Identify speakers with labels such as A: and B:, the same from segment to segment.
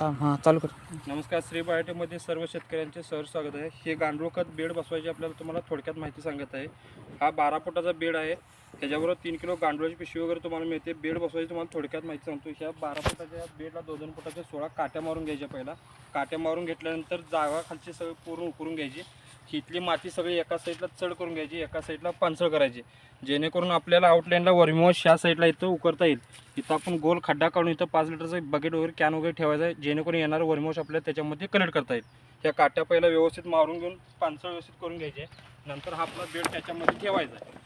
A: थांब हां चालू कर.
B: नमस्कार श्री बायोटेकमध्ये सर्व शेतकऱ्यांचे सर स्वागत आहे. हे गांडूळ खत बेड बसवायची आपल्याला तुम्हाला थोडक्यात माहिती सांगत आहे. हा बारा फुटाचा बेड आहे. त्याच्याबरोबर तीन किलो गांडूळाची पिशवी वगैरे तुम्हाला मिळते. बेड बसवायची तुम्हाला थोडक्यात माहिती सांगतो. ह्या बारा फुटाच्या बेडला दोन दोन फुटाच्या सोळा काट्या मारून घ्यायच्या पहिला. काट्या मारून घेतल्यानंतर जागा खालची सगळं पूर्ण उकरून घ्यायची. हिथली माती सगळी एका साईडला चढ करून घ्यायची एका साईडला पानसळ करायची. जेणेकरून आपल्याला आउटलाईनला वर्मिवॉश ह्या साईडला इथं उकरता येईल. इथं आपण गोल खड्डा काढून इथं पाच लिटरचं बकेट वगैरे कॅन वगैरे ठेवायचं आहे जेणेकरून येणारं वर्मिवॉश आपल्याला त्याच्यामध्ये कनेक्ट करता येईल. त्या काट्या पहिला व्यवस्थित मारून घेऊन पानसळ व्यवस्थित करून घ्यायचे. नंतर हा आपला बेड त्याच्यामध्ये ठेवायचा आहे.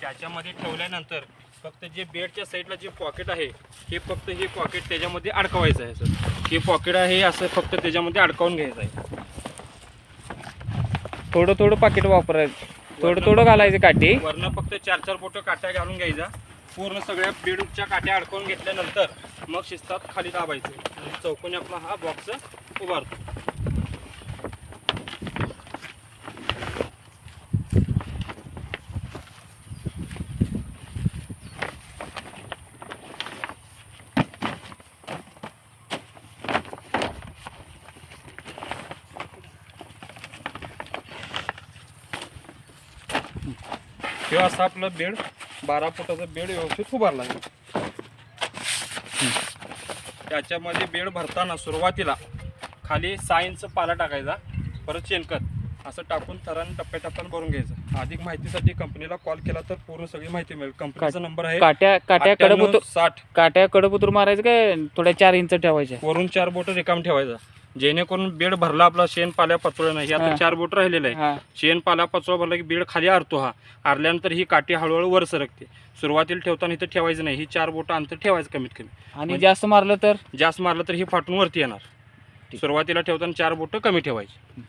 B: त्याच्यामध्ये ठेवल्यानंतर फक्त जे बेडच्या साईडला जे पॉकेट आहे हे फक्त हे पॉकेट त्याच्यामध्ये अडकवायचं आहे सर हे पॉकेट आहे असं फक्त त्याच्यामध्ये अडकावून घ्यायचं आहे.
A: थोडं थोडं पाकिट वापरायचं. थोडं थोडं घालायचं काठी.
B: वरनं फक्त चार चार बोटं काट्या घालून घ्यायचा. पूर्ण सगळ्या बेडच्या काट्या अडकवून घेतल्यानंतर मग शिस्तात खाली दाबायचे. चौकोनी आपला हा बॉक्स उभारतो. किंवा असं आपलं बेड बारा फुटाचं बेड व्यवस्थित उभारला त्याच्यामध्ये बेड भरताना सुरुवातीला खाली सहा इंच पाला टाकायचा परत शेणखत असं टाकून थराने टप्प्याटप्प्यानं भरून घ्यायचं. अधिक माहितीसाठी कंपनीला कॉल केला तर पूर्ण सगळी माहिती मिळेल. कंपनीचा नंबर आहे
A: काट्या काट्या कडप
B: अठ्ठ्याण्णव
A: उतर
B: साठ.
A: काट्या कडप उतर मारायचं काय? थोड्या चार इंच ठेवायच्या.
B: वरून चार बोट रिकाम ठेवायचा. जेणेकरून बेड भरला आपला शेण पाल्या पचोळा नाही हे. आता चार बोट राहिलेलं आहे शेण पाला पचवा भरला की बेड खाली आरतो हा. आरल्यानंतर ही काठी हळूहळू वर सरकते. सुरुवातीला ठेवताना इथं ठेवायचं नाही. ही चार बोटं अंतर ठेवायचं कमीत कमी.
A: आणि
B: म्हणजे-
A: जास्त मारलं तर?
B: जास्त मारलं तर ही फाटून वरती येणार. सुरुवातीला ठेवताना चार बोटं कमी ठेवायची.